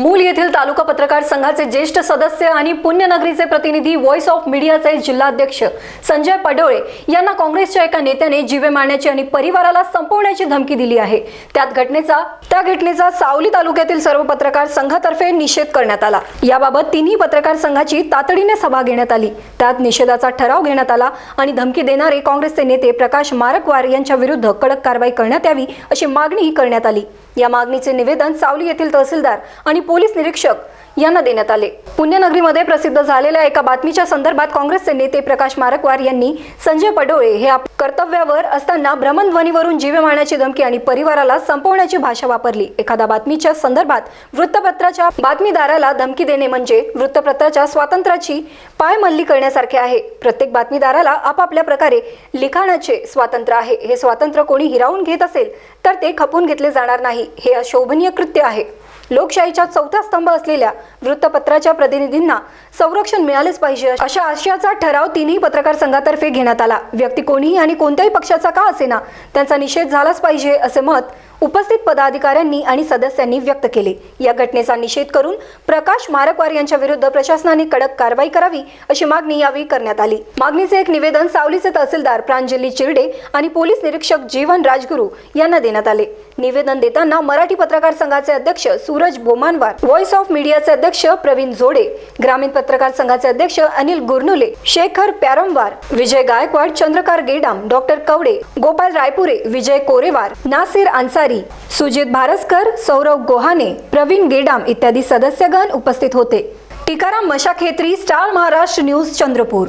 मूल येथील तालुका पत्रकार संघाचे ज्येष्ठ सदस्य आणि पुण्यनगरीचे प्रतिनिधी व्हॉइस ऑफ मीडियाचे जिल्हाध्यक्ष संजय पडोळे यांना काँग्रेसच्या एका नेत्याने जीवे मारण्याची आणि परिवाराला संपवण्याची धमकी दिली आहे. त्यात घटनेचा त्या घटनेचा सावली तालुक्यातील सर्व पत्रकार संघातर्फे निषेध करण्यात आला. याबाबत तिन्ही पत्रकार संघाची तातडीने सभा घेण्यात आली. त्यात निषेधाचा ठराव घेण्यात आला आणि धमकी देणारे काँग्रेसचे नेते प्रकाश मारकवार यांच्या विरुद्ध कडक कारवाई करण्यात यावी अशी मागणीही करण्यात आली. या मागणीचे निवेदन सावली येथील तहसीलदार आणि पोलीस निरीक्षक यांना देण्यात आले. पुण्यनगरीमध्ये प्रसिद्ध झालेल्या एका बातमीच्या संदर्भात काँग्रेसचे नेते प्रकाश मारकवार यांनी संजय पडोळे हे आप- कर्तव्यावर असताना भ्रमणध्वनीवरून जीवे मारण्याची धमकी आणि परिवाराला संपवण्याची भाषा वापरली. एखाद्या बातमीच्या संदर्भात वृत्तपत्राच्या बातमीदाराला धमकी देणे म्हणजे वृत्तपत्राच्या स्वातंत्र्याची पायमल्ली करण्यासारखे आहे. प्रत्येक बातमीदाराला आपापल्या प्रकारे लिखाणाचे स्वातंत्र्य आहे. हे स्वातंत्र्य कोणी हिरावून घेत असेल तर ते खपून घेतले जाणार नाही. हे अशोभनीय कृत्य आहे. लोकशाहीच्या चौथा स्तंभ असलेल्या वृत्तपत्राच्या प्रतिनिधींना संरक्षण मिळालेच पाहिजे अशा आशयाचा ठराव तिन्ही पत्रकार संघातर्फे घेण्यात आला. व्यक्ती कोणीही आणि कोणत्याही पक्षाचा का असेना त्यांचा निषेध झालाच पाहिजे असे मत उपस्थित पदाधिकाऱ्यांनी आणि सदस्यांनी व्यक्त केले. या घटनेचा निषेध करून प्रकाश मारकवार यांच्या विरुद्ध प्रशासनाने कडक कारवाई करावी अशी मागणी यावेळी करण्यात आली. मागणीचे एक निवेदन सावलीचे तहसीलदार प्रांजली चिरडे आणि पोलीस निरीक्षक जीवन राजगुरू यांना देण्यात आले. निवेदन देताना मराठी पत्रकार संघाचे अध्यक्ष सूरज बोमानवार व्हॉइस ऑफ मीडियाचे अध्यक्ष प्रवीण जोडे ग्रामीण पत्रकार संघाचे अध्यक्ष अनिल गुरनुले शेखर प्यारमवार विजय गायकवाड चंद्रकार गेडाम डॉक्टर कवडे गोपाल रायपुरे विजय कोरेवार नासिर अन्सारी सुजित भारसकर सौरव गोहाने प्रवीण गेडाम इत्यादी सदस्यगण उपस्थित होते. Tikaram Mashakhetri star Maharashtra news Chandrapur.